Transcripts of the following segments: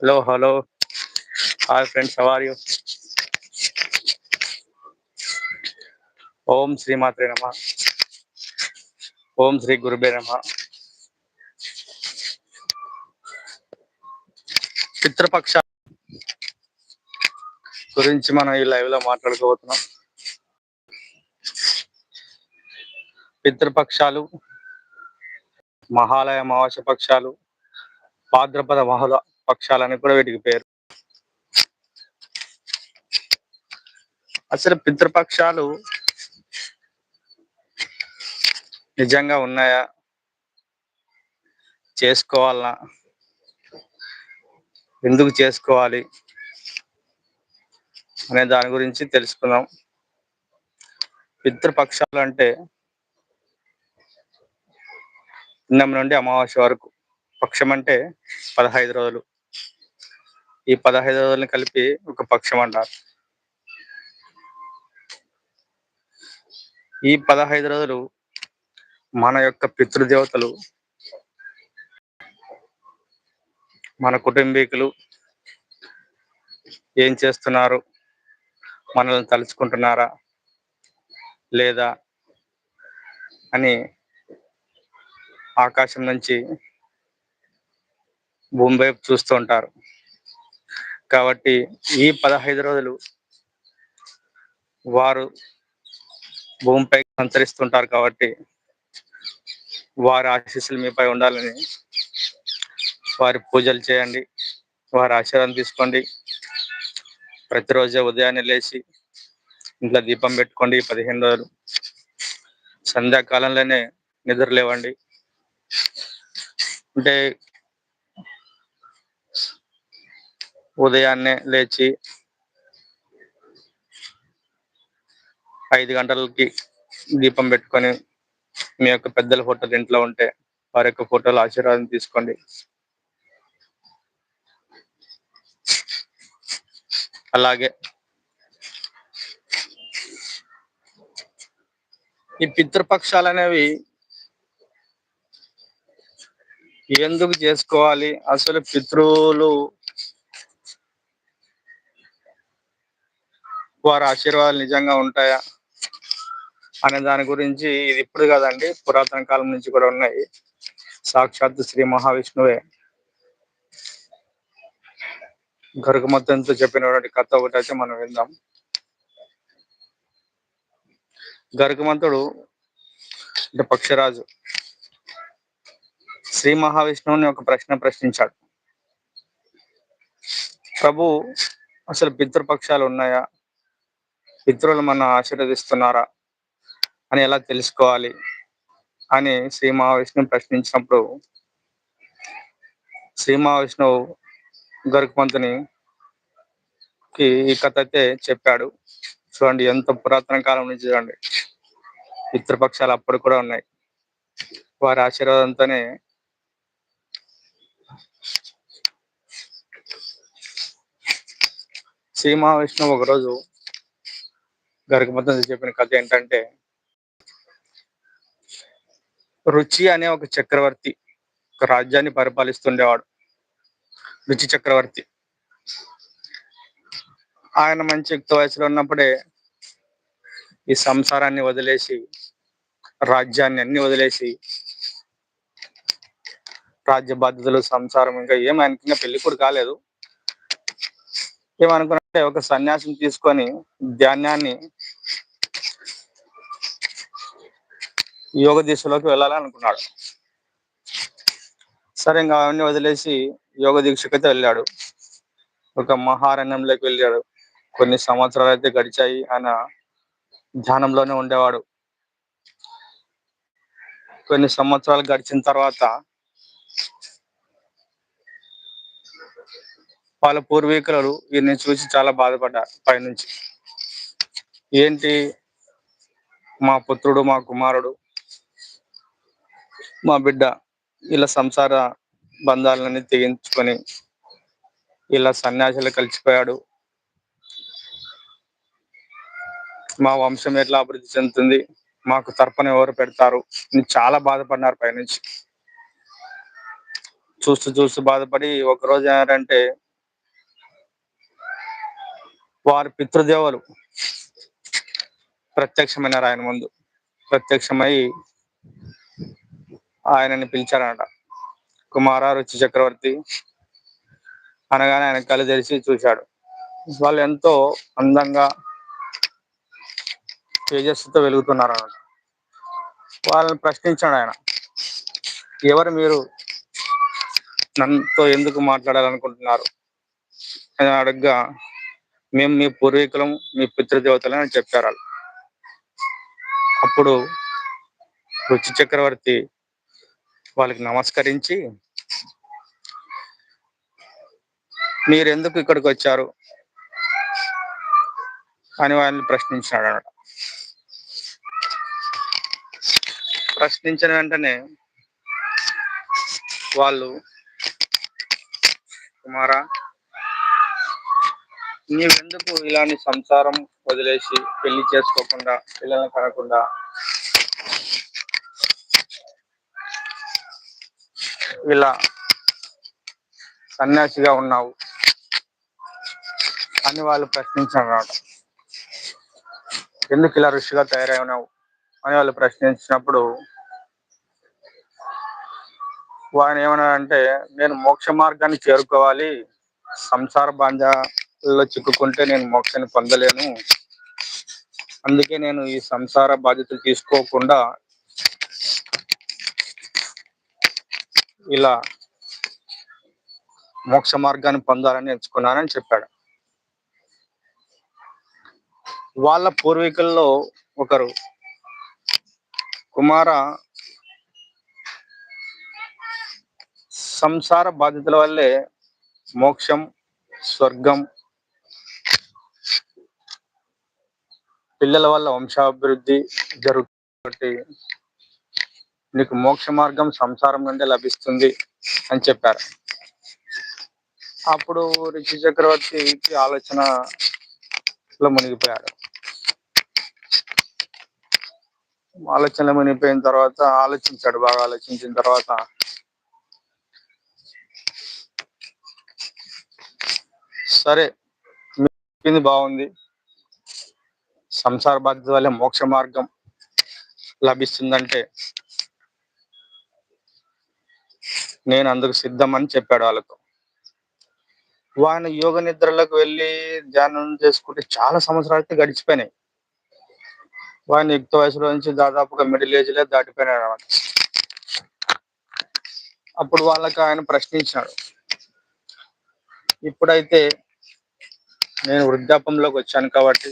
Hello hello hi friends how are you ఓం శ్రీమాత్రే నమ. ఓం శ్రీ గురుబే నమ. పితృపక్ష గురించి మనం ఈ లైవ్లో మాట్లాడుకోబోతున్నాం. పితృపక్షాలు మహాలయ అమావాస్య పక్షాలు భాద్రపద మహుల పక్షాలని కూడా వీటికి పేరు. అసలు పితృపక్షాలు నిజంగా ఉన్నాయా? చేసుకోవాలనా? ఎందుకు చేసుకోవాలి? అనే దాని గురించి తెలుసుకుందాం. పితృపక్షాలు అంటే పుణ్యం నుండి అమావాస్య వరకు. పక్షం అంటే పదహైదు రోజులు. ఈ పదహైదు రోజులని కలిపి ఒక పక్షం అంటారు. ఈ పదహైదు రోజులు మన యొక్క పితృదేవతలు మన కుటుంబీకులు ఏం చేస్తున్నారు? మనల్ని తలుచుకుంటున్నారా? లేదా? అని ఆకాశం నుంచి భూమి వైపు చూస్తూ ఉంటారు. కాబట్టి ఈ పదహైదు రోజులు వారు భూమిపై సంచరిస్తుంటారు కాబట్టి వారి ఆశీస్సులు మీపై ఉండాలని వారి పూజలు చేయండి వారి ఆశీర్వాదం తీసుకోండి. ప్రతిరోజు ఉదయాన్నే లేచి ఇంట్లో దీపం పెట్టుకోండి పదిహేను రోజులు. సంధ్యాకాలంలోనే నిద్ర లేవండి. అంటే ఉదయాన్నే లేచి ఐదు గంటలకి దీపం పెట్టుకొని మీ యొక్క పెద్దల ఫోటోలు ఇంట్లో ఉంటే వారి యొక్క ఫోటోలు ఆశీర్వాదం తీసుకోండి. అలాగే ఈ పితృపక్షాలు అనేవి ఎందుకు చేసుకోవాలి? అసలు పితృలు వారి ఆశీర్వాదాలు నిజంగా ఉంటాయా అనే దాని గురించి ఇది ఇప్పుడు కదండి పురాతన కాలం నుంచి కూడా ఉన్నాయి. సాక్షాత్ శ్రీ మహావిష్ణువే. గరుకు మొత్తంతో చెప్పినటువంటి కథ ఒకటి అయితే మనం విందాం. గరుకుమంతుడు అంటే పక్షరాజు. శ్రీ మహావిష్ణువుని ఒక ప్రశ్న ప్రశ్నించాడు. ప్రభు అసలు పితృపక్షాలు ఉన్నాయా? పితృలు మన ఆశీర్వదిస్తున్నారా అని ఎలా తెలుసుకోవాలి అని శ్రీ మహావిష్ణువు ప్రశ్నించినప్పుడు శ్రీ మహావిష్ణువు గరుకుమంతుని కి ఈ కథ అయితే చెప్పాడు. చూడండి ఎంత పురాతన కాలం నుంచి చూడండి. పితృపక్షాలు అప్పుడు కూడా ఉన్నాయి. వారి ఆశీర్వాదంతోనే శ్రీ మహావిష్ణువు ఒకరోజు గరుకుమంతుని చెప్పిన కథ ఏంటంటే రుచి అనే ఒక చక్రవర్తి ఒక రాజ్యాన్ని పరిపాలిస్తుండేవాడు. రుచి చక్రవర్తి. ఆయన మంచి యుక్త వయసులో ఉన్నప్పుడే ఈ సంసారాన్ని వదిలేసి రాజ్యాన్ని అన్ని వదిలేసి రాజ్య బాధ్యతలు సంసారం ఇంకా ఏం ఆయనకి పెళ్ళి కూడా కాలేదు. ఏమనుకున్నట్టే ఒక సన్యాసం తీసుకొని ధ్యానాన్ని యోగ దిశలోకి వెళ్ళాలని అనుకున్నాడు. సరే ఇంకా అవన్నీ వదిలేసి యోగ దీక్షకైతే వెళ్ళాడు. ఒక మహారణ్యంలోకి వెళ్ళాడు. కొన్ని సంవత్సరాలు అయితే గడిచాయి. ఆయన ధ్యానంలోనే ఉండేవాడు. కొన్ని సంవత్సరాలు గడిచిన తర్వాత వాళ్ళ పూర్వీకులు ఈయన్ని చూసి చాలా బాధపడ్డారు పైనుంచి. ఏంటి? మా పుత్రుడు మా కుమారుడు మా బిడ్డ ఇలా సంసార బంధాలన్నీ తెగించుకొని ఇలా సన్యాసులు కలిసిపోయాడు. మా వంశం ఎట్లా అభివృద్ధి చెందుతుంది? మాకు తర్పణ ఎవరు పెడతారు? చాలా బాధపడినారు పైనుంచి. చూస్తూ చూస్తూ బాధపడి ఒకరోజు ఏమారంటే వారి పితృదేవులు ప్రత్యక్షమైనారు ఆయన ముందు. ప్రత్యక్షమై ఆయనని పిలిచారనట. కుమార రుచి చక్రవర్తి అనగానే ఆయన కళ్ళు తెరిచి చూశాడు. వాళ్ళు ఎంతో అందంగా తేజస్సుతో వెలుగుతున్నారు అన్నమాట వాళ్ళని ప్రశ్నించాడు ఆయన. ఎవరు మీరు? నన్నతో ఎందుకు మాట్లాడాలనుకుంటున్నారు? అని అడగ్గా మేము మీ పూర్వీకులం మీ పితృదేవతలని అని చెప్పారు అప్పుడు రుచి చక్రవర్తి వాళ్ళకి నమస్కరించి మీరు ఎందుకు ఇక్కడికి వచ్చారు అని వాళ్ళని ప్రశ్నించాడు అన్నమాట. ప్రశ్నించిన వెంటనే వాళ్ళు కుమారా నీవెందుకు ఇలాంటి సంసారం వదిలేసి పెళ్ళి చేసుకోకుండా పిల్లల్ని కనకుండా ఇలా సన్యాసిగా ఉన్నావు. అని వాళ్ళు ప్రశ్నించారు ఎందుకు ఇలా ఋషిగా తయారై ఉన్నావు అని వాళ్ళు ప్రశ్నించినప్పుడు ఆయన ఏమన్నాడంటే నేను మోక్ష మార్గాన్ని చేరుకోవాలి. సంసార బాధ్యతల్లో చిక్కుకుంటే నేను మోక్షాన్ని పొందలేను. అందుకే నేను ఈ సంసార బాధ్యతలు తీసుకోకుండా ఇలా మోక్ష మార్గాన్ని పొందాలని ఎంచుకున్నానని చెప్పాడు. వాళ్ళ పూర్వీకుల్లో ఒకరు కుమార సంసార బాధ్యతల వల్లే మోక్షం స్వర్గం పిల్లల వల్ల వంశాభివృద్ధి జరుగుతుంది. నీకు మోక్ష మార్గం సంసారం నుండి లభిస్తుంది అని చెప్పారు. అప్పుడు రిషి చక్రవర్తికి ఆలోచనలో మునిగిపోయాడు ఆలోచనలో మునిగిపోయిన తర్వాత ఆలోచించాడు బాగా ఆలోచించిన తర్వాత సరే చెప్పింది బాగుంది. సంసార బాధ్యత వల్ల మోక్ష మార్గం లభిస్తుందంటే నేను అందుకు సిద్ధం అని చెప్పాడు వాళ్ళకు. వాయన యోగ నిద్రలకు వెళ్ళి ధ్యానం చేసుకుంటే చాలా సంవత్సరాలు అయితే గడిచిపోయినాయి. వాడిని యుక్త వయసులో నుంచి దాదాపుగా మిడిల్ ఏజ్ లే దాటిపోయినాడు అనమాట అప్పుడు వాళ్ళకి ఆయన ప్రశ్నించాడు. ఇప్పుడైతే నేను వృద్ధాపంలోకి వచ్చాను కాబట్టి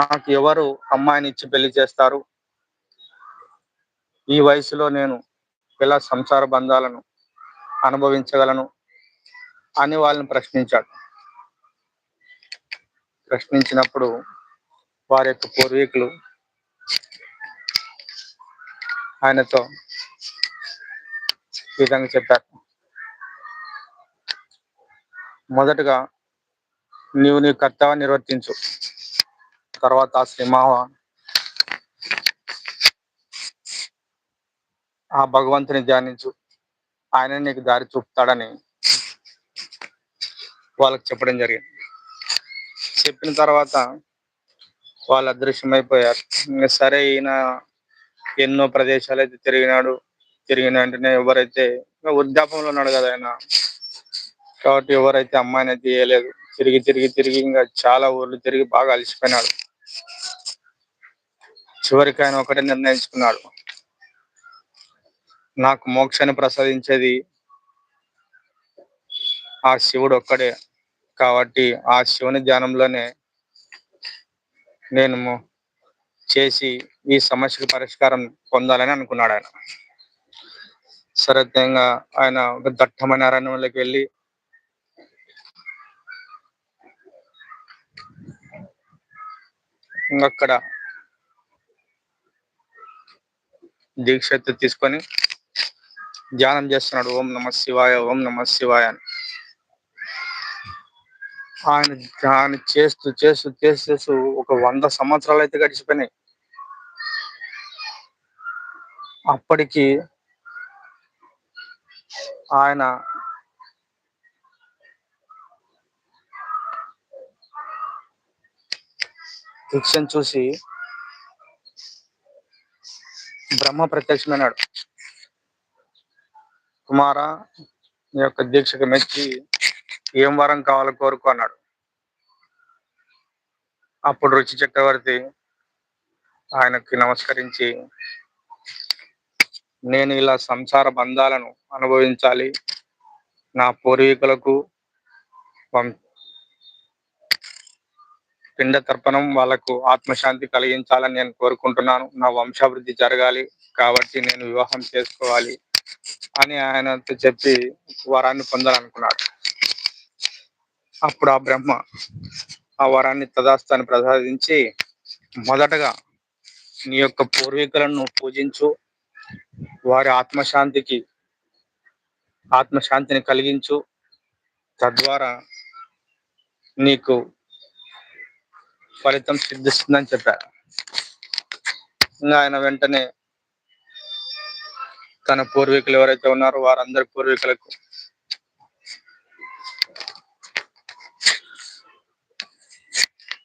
నాకు ఎవరు అమ్మాయిని ఇచ్చి పెళ్ళి చేస్తారు? ఈ వయసులో నేను ఎలా సంసార బంధాలను అనుభవించగలను అని వాళ్ళని ప్రశ్నించాడు. ప్రశ్నించినప్పుడు వారి యొక్క పూర్వీకులు ఆయనతో ఈ విధంగా చెప్పారు. మొదటగా నీవు నీ కర్తవ్యాన్ని నిర్వర్తించు. తర్వాత ఆ శ్రీమావ ఆ భగవంతుని ధ్యానించు. ఆయన నీకు దారి చూపుతాడని వాళ్ళకి చెప్పడం జరిగింది. చెప్పిన తర్వాత వాళ్ళు అదృశ్యమైపోయారు. ఇంకా సరే ఈయన ఎన్నో ప్రదేశాలు అయితే తిరిగినాడు. తిరిగిన వెంటనే ఎవరైతే ఇంకా వృద్ధాపంలో ఉన్నాడు కదా ఆయన. కాబట్టి ఎవరైతే అమ్మాయిని అయితే చేయలేదు తిరిగి తిరిగి తిరిగి ఇంకా చాలా ఊర్లు తిరిగి బాగా అలసిపోయినాడు. చివరికి ఆయన ఒకటే నిర్ణయించుకున్నాడు. నాకు మోక్షాన్ని ప్రసాదించేది ఆ శివుడు ఒక్కడే. కాబట్టి ఆ శివుని ధ్యానంలోనే నేను చేసి ఈ సమస్యకు పరిష్కారం పొందాలని అనుకున్నాడు ఆయన. సరత్యంగా ఆయన ఒక దట్టమైన అరణ్యంలోకి వెళ్ళి అక్కడ దీక్ష తీసుకొని ధ్యానం చేస్తున్నాడు. ఓం నమ శివాయ ఓం నమ శివాయ అని. ఆయన ధ్యానం చేస్తూ చేస్తూ చేస్తూ ఒక వంద సంవత్సరాలు అయితే గడిచిపోయినాయి. అప్పటికి ఆయన దీక్షను చూసి బ్రహ్మ ప్రత్యక్షమైనాడు. కుమార నీ యొక్క దీక్షకు మెచ్చి ఏం వరం కావాలో కోరుకో అన్నాడు. అప్పుడు రుచి చక్రవర్తి ఆయనకి నమస్కరించి నేను ఇలా సంసార బంధాలను అనుభవించాలి. నా పూర్వీకులకు పిండ తర్పణం వాళ్ళకు ఆత్మశాంతి కలిగించాలని నేను కోరుకుంటున్నాను. నా వంశాభివృద్ధి జరగాలి కాబట్టి నేను వివాహం చేసుకోవాలి. అని ఆయనతో చెప్పి వరాన్ని పొందాలనుకున్నాడు. అప్పుడు ఆ బ్రహ్మ ఆ వరాన్ని తదాస్తాన్ని ప్రసాదించి మొదటగా నీ యొక్క పూర్వీకులను పూజించు వారి ఆత్మశాంతికి ఆత్మశాంతిని కలిగించు. తద్వారా నీకు ఫలితం సిద్ధిస్తుందని చెప్పారు. ఇంకా ఆయన వెంటనే తన పూర్వీకులు ఎవరైతే ఉన్నారో వారందరి పూర్వీకులకు.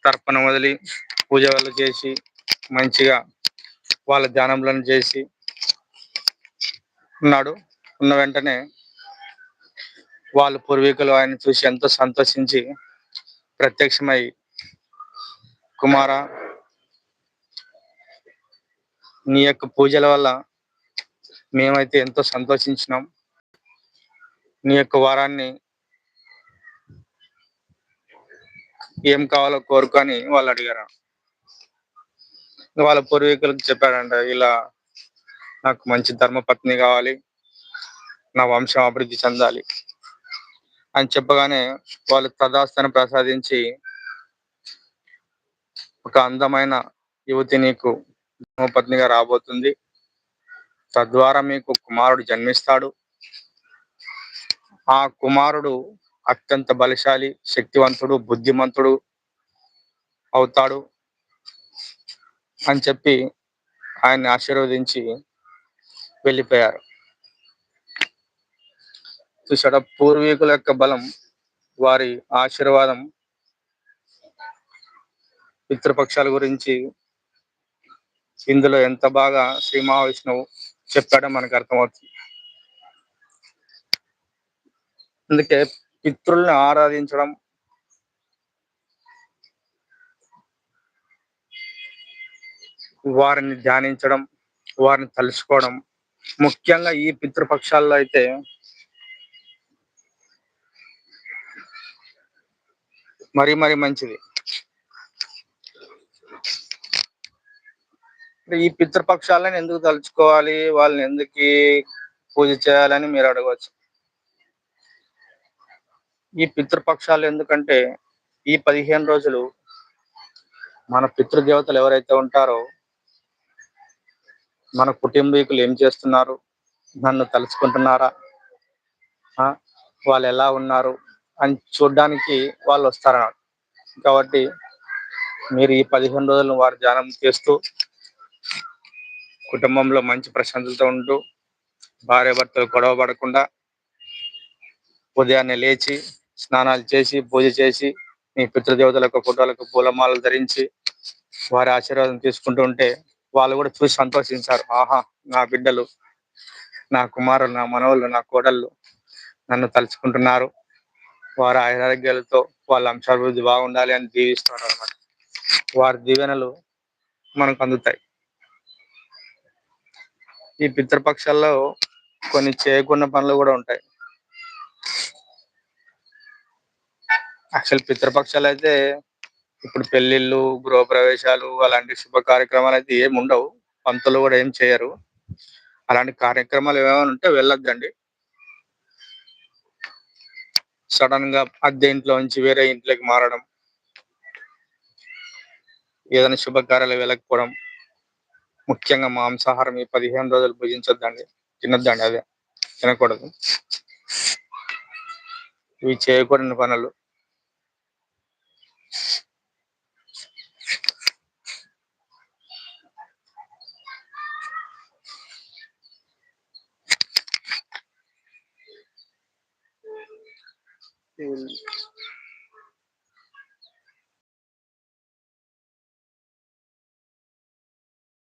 తర్పణ వదిలి పూజలు చేసి మంచిగా వాళ్ళ ధ్యానంలను చేసి ఉన్నాడు. ఉన్న వెంటనే వాళ్ళ పూర్వీకులు ఆయన చూసి ఎంతో సంతోషించి ప్రత్యక్షమై కుమార నీ యొక్క పూజల వల్ల మేమైతే ఎంతో సంతోషించినాం. నీ యొక్క వారాన్ని ఏం కావాలో కోరుకొని వాళ్ళు అడిగారు. వాళ్ళ పూర్వీకులకు చెప్పాడంట ఇలా నాకు మంచి ధర్మపత్ని కావాలి నా వంశం అభివృద్ధి చెందాలి అని చెప్పగానే వాళ్ళు తదాస్తను ప్రసాదించి ఒక అందమైన యువతి నీకు ధర్మపత్నిగా రాబోతుంది. తద్వారా మీకు కుమారుడు జన్మిస్తాడు. ఆ కుమారుడు అత్యంత బలశాలి శక్తివంతుడు బుద్ధిమంతుడు అవుతాడు అని చెప్పి ఆయన్ని ఆశీర్వదించి వెళ్ళిపోయారు. చూసాడ పూర్వీకుల యొక్క బలం వారి ఆశీర్వాదం పితృపక్షాల గురించి ఇందులో ఎంత బాగా శ్రీ మహావిష్ణువు చెప్పాడో మనకు అర్థమవుతుంది. అందుకే పితృల్ని ఆరాధించడం వారిని ధ్యానించడం వారిని తలుచుకోవడం. ముఖ్యంగా ఈ పితృపక్షాల్లో అయితే మరీ మరీ మంచిది. ఈ పితృపక్షాలను ఎందుకు తలుచుకోవాలి? వాళ్ళని ఎందుకు పూజ చేయాలని మీరు అడగవచ్చు. ఈ పితృపక్షాలు ఎందుకంటే ఈ పదిహేను రోజులు మన పితృదేవతలు ఎవరైతే ఉంటారో మన కుటుంబీకులు ఏం చేస్తున్నారు? నన్ను తలుచుకుంటున్నారా? వాళ్ళు ఎలా ఉన్నారు? అని చూడడానికి వాళ్ళు వస్తారన్నమాట. కాబట్టి మీరు ఈ పదిహేను రోజులు వారు ధ్యానం చేస్తూ కుటుంబంలో మంచి ప్రశాంతత ఉంటూ భార్య భర్తలు గొడవ పడకుండా ఉదయాన్నే లేచి స్నానాలు చేసి పూజ చేసి మీ పితృదేవతలకు ఫోటోలకు పూలమాలలు ధరించి వారి ఆశీర్వాదం తీసుకుంటూ ఉంటే వాళ్ళు కూడా చూసి సంతోషించారు. ఆహా నా బిడ్డలు నా కుమారులు నా మనవళ్ళు నా కోడళ్ళు నన్ను తలుచుకుంటున్నారు. వారి ఆరోగ్యాలతో వాళ్ళ అంశాభివృద్ధి బాగుండాలి అని దీవిస్తారు అనమాట వారి దీవెనలు మనకు అందుతాయి. ఈ పితృపక్షాల్లో కొన్ని చేయకున్న పనులు కూడా ఉంటాయి. అసలు పితృపక్షాలు అయితే ఇప్పుడు పెళ్ళిళ్ళు గృహప్రవేశాలు అలాంటి శుభ కార్యక్రమాలు అయితే ఏమి ఉండవు. పంతులు కూడా ఏం చేయరు. అలాంటి కార్యక్రమాలు ఏమైనా ఉంటే వెళ్ళొద్దండి. సడన్గా అద్దె ఇంట్లో నుంచి వేరే ఇంట్లోకి మారడం ఏదైనా శుభకార్యాలు వెళ్ళకపోవడం ముఖ్యంగా మాంసాహారం ఈ పదిహేను రోజులు భుజించొద్దండి తినొద్దండి అదే తినకూడదు. ఇవి చేయకూడని పనులు.